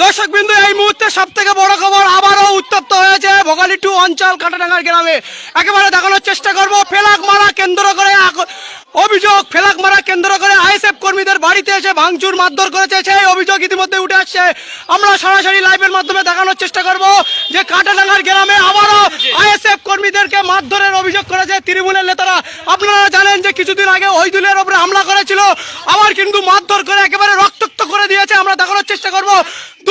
দর্শক বিন্দু এই মুহূর্তে সব থেকে বড় খবর আবারও উত্তপ্ত হয়েছে ভোগালী টু অঞ্চল কাটাডাঙ্গার গ্রামে। একেবারে দেখানোর চেষ্টা করব ফেলাক মারা কেন্দ্র করে অভিযোগ ফেলাক মারা কেন্দ্র করে আইএসএফ কর্মীদের বাড়িতে এসে ভাঙচুর মারধর করেছে, সেই অভিযোগ ইতিমধ্যে উঠে আসছে। আমরা সরাসরি লাইভের মাধ্যমে দেখানোর চেষ্টা করব যে কাটাডাঙ্গার গ্রামে আবারও আইএসএফ কর্মীদেরকে মারধরের অভিযোগ করেছে তৃণমূলের নেতারা। আপনারা জানেন যে কিছুদিন আগে ওইদুলের ওপরে হামলা করেছিল, আবার কিন্তু মারধর করে একেবারে রক্তাক্ত করে দিয়েছে। আমরা দেখানোর চেষ্টা করব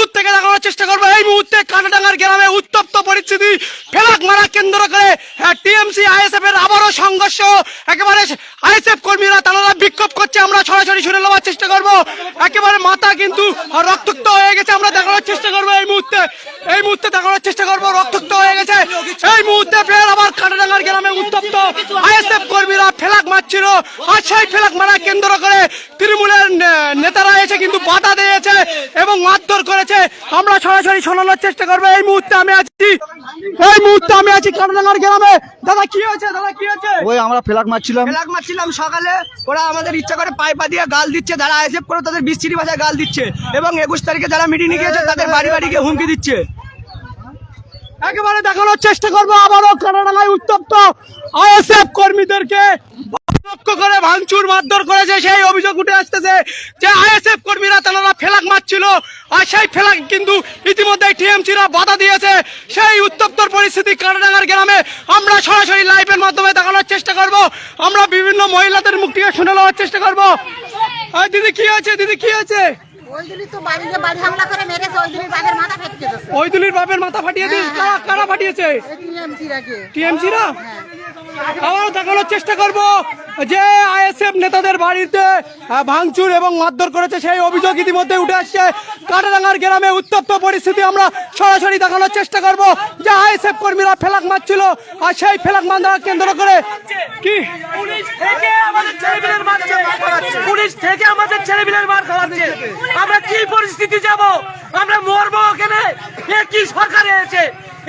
দূর থেকে দেখানোর চেষ্টা করব। এই মুহূর্তে কাটাডাঙ্গার গ্রামে উত্তপ্ত পরিস্থিতি। ফেলাক মারা কেন্দ্র করে টিএমসি, আইএসএফ এর আবারও সংঘর্ষ। একেবারে আইএসএফ কর্মীরা তারা বিক্ষোভ করছে, আমরা সরাসরি শুনে নেওয়ার চেষ্টা করব। একেবারে মাথা কিন্তু রক্তাক্ত হয়ে গেছে, আমরা দেখানোর চেষ্টা করব এই মুহূর্তে। এই মুহূর্তে দেখানোর চেষ্টা করব, রক্তাক্ত হয়ে গেছে। এই মুহূর্তে ফের আবার কাটাডাঙ্গার গ্রামে উত্তপ্ত আইএসএফ কর্মীরা ফেলাক মারছিল। আর সেই ফেলাক মারা কেন্দ্র করে তৃণমূলের নেতারা এসে কিন্তু বাধা দিয়েছে এবং মারধর করেছে। আমরা সরাসরি শোনানোর চেষ্টা করব। এই মুহূর্তে আমি আছি। এই মুহূর্তে আমি আছি কাটাডাঙ্গার গ্রামে। দাদা কি হয়েছে? দাদা কি হয়েছে? ওই আমরা ফেলাক মারছিলাম। ফেলাক মারছিলাম সকালে। ওরা আমাদের ইচ্ছা করে পাইপা দিয়ে গাল দিচ্ছে। যারা আইসেফ করে তাদের বিচ্ছিরি ভাষায় গাল দিচ্ছে। এবং একুশ তারিখে যারা মিটিং গিয়েছে তাদের বাড়ি বাড়ি গিয়ে হুমকি দিচ্ছে। একেবারে দেখানোর চেষ্টা করব। আবারও কানাডায় উত্তপ্ত আইএসএফ কর্মীদেরকে। করে ভাঙচুর মারধর করেছে সেই অভিযোগ উঠে আসতেছে যে আইএসএফ কর্মীরা তারা ফেলাক মারছিল। আর সেই ফেলাক কিন্তু ইতিমধ্যে টিএমসিরা বাধা দিয়েছে। সেই উত্তপ্তর পরিস্থিতি কানাডাঙ্গার গ্রামে আমরা সরাসরি লাইভের মাধ্যমে দেখানোর চেষ্টা করব। আমরা বিভিন্ন মহিলাদের মুখ থেকে শুনে নেওয়ার চেষ্টা করব। দিদি কি আছে দিদি কি আছে ওইদুলির বাপের মাথা ফাটিয়ে দিস কারা কারা ফাটিয়েছে? টিএমসিরা আবারও দেখানোর চেষ্টা করব। যে আইএসএফ নেতাদের বাড়িতে ভাঙচুর এবং মারধর করেছে, সেই অভিযোগ ইতিমধ্যে উঠে আসছে। কাটারাঙ্গার গ্রামে উত্তপ্ত পরিস্থিতি, আমরা সরাসরি দেখানোর চেষ্টা করব। যে আইএসএফ কর্মীরা ফেলাক মারছিল, আর সেই ফেলাক মারা কেন্দ্র করে কি? পুলিশ থেকে আমাদের ছেলেপিলের মার খাওয়াচ্ছে। আমরা কি পরিস্থিতি যাব? আমরা মরবো ওখানে এ কি সরকার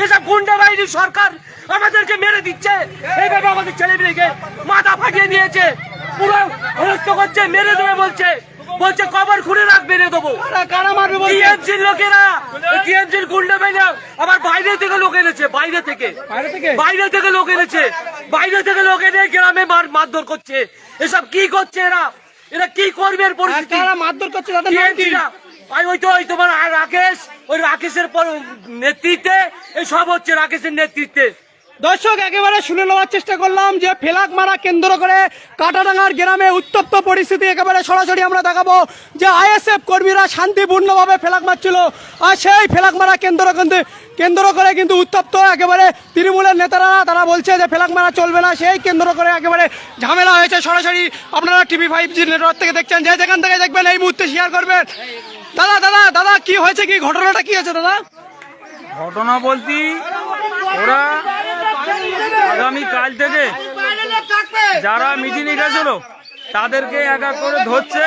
এসব গুন্ডা বাহিনীর সরকার আমাদেরকে মেরে দিচ্ছে। এইভাবে আমাদের ছেলেপিলেকে মাথা ফাটিয়ে নিয়েছে পুরো হেনস্থ করছে মেরে দেবে বলছে। বলছে কবর খুঁড়ে রাখ মেরে দেবো। টিএমসির লোকেরা টিএমসির গুন্ডা বাহিনী আবার বাইরে থেকে লোক এনেছে বাইরে থেকে। বাইরে থেকে? লোক এনেছে। বাইরে থেকে লোক এনে গ্রামে মার মারধর করছে। এসব কি করছে এরা? এরা কি করবে এর পরিস্থিতি? মারধর করছে? TNC ওই তো ওই তোমার রাকেশ ওই রাকেশের পর নেতৃত্বে এই সব হচ্ছে রাকেশের নেতৃত্বে। দর্শক, একেবারে শুনে নেওয়ার চেষ্টা করলাম যে ফেলাক মারা কেন্দ্র করে কাটাডাঙ্গার গ্রামে উত্তপ্ত পরিস্থিতি একেবারে সরাসরি আমরা দেখাবো যে আইএসএফ কর্মীরা শান্তিপূর্ণভাবে ফেলাক মারছিল আর সেই ফেলাক মারা কেন্দ্র কিন্তু কেন্দ্র করে কিন্তু উত্তপ্ত একেবারে তৃণমূলের নেতারা। তারা বলছে যে ফেলাক মারা চলবে না, সেই কেন্দ্র করে একেবারে ঝামেলা হয়েছে সরাসরি। আপনারা টিভি ফাইভ জি নেটওয়ার্ক থেকে দেখছেন যে যেখান থেকে দেখবেন এই মুহূর্তে শেয়ার করবেন। দাদা দাদা দাদা, কি হয়েছে কি? ঘটনাটা কি হয়েছে, দাদা? ঘটনা বলতে ওরা আগামী কাল থেকে যারা মিটিংয়ে গেছিল তাদেরকে এক এক করে ধরছে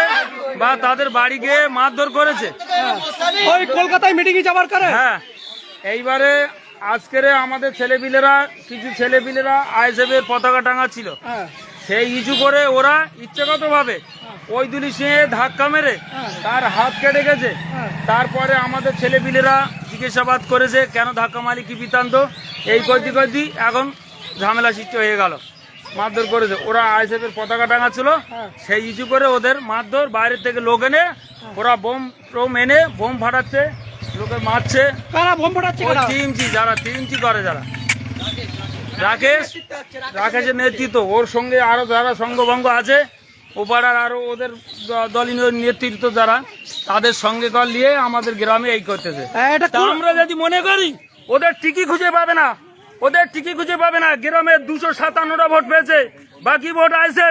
বা তাদের বাড়ি গিয়ে মারধর করেছে। ওই কলকাতায় মিটিংয়ে যাবার কারণে? হ্যাঁ এইবারে আজকের আমাদের ছেলেপিলেরা কিছু ছেলেপিলেরা আইএসএফ এর পতাকা টাঙা ছিল। হ্যাঁ। সেই ইস্যু করে ওরা ইচ্ছাগত ভাবে ওই দুলি সিংহে ধাক্কা মেরে তার হাত কেটে গেছে। তারপরে আমাদের ছেলেপিলেরা জিজ্ঞাসাবাদ করেছে কেন ধাক্কা মারি কি বৃত্তান্ত? এই কইতে কইতে এখন ঝামেলা সৃষ্টি হয়ে গেল। মারধর করেছে। ওরা আইএসএফ এর পতাকা টাঙা ছিল সেই ইস্যু করে ওদের মারধর বাইরে থেকে লোক এনে ওরা বোম টোম এনে বোম ফাটাচ্ছে লোকে মারছে। কারা বোম ফাটাচ্ছে টিএমসি যারা টিএমসি করে যারা। রাকেশ রাকেশের নেতৃত্ব ওর সঙ্গে আরও যারা সঙ্গভঙ্গ আছে ও পাড়ার আরও ওদের দলীয় নেতৃত্ব যারা তাদের সঙ্গে কল নিয়ে আমাদের গ্রামে এই করতেছে। আমরা যদি মনে করি ওদের টিকি খুঁজে পাবে না। ওদের টিকি খুঁজে পাবে না। গ্রামে দুশো সাতান্নটা ভোট পেয়েছে বাকি ভোট আছে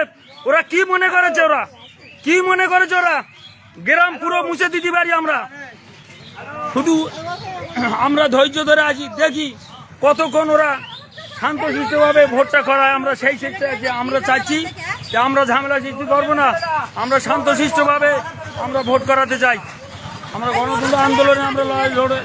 ওরা কি মনে করেছে ওরা? কি মনে করেছে ওরা? গ্রাম পুরো মুছে দিতে পারি আমরা। শুধু আমরা ধৈর্য ধরে আছি দেখি কতক্ষণ ওরা শান্তশিষ্টভাবে ভোটটা করায়। আমরা সেই যে আমরা চাচ্ছি যে আমরা ঝামেলা সৃষ্টি করব না, আমরা শান্তশিষ্টভাবে আমরা ভোট করাতে চাই। আমরা গণতন্ত্র আন্দোলনে আমরা লড়াই লড়ে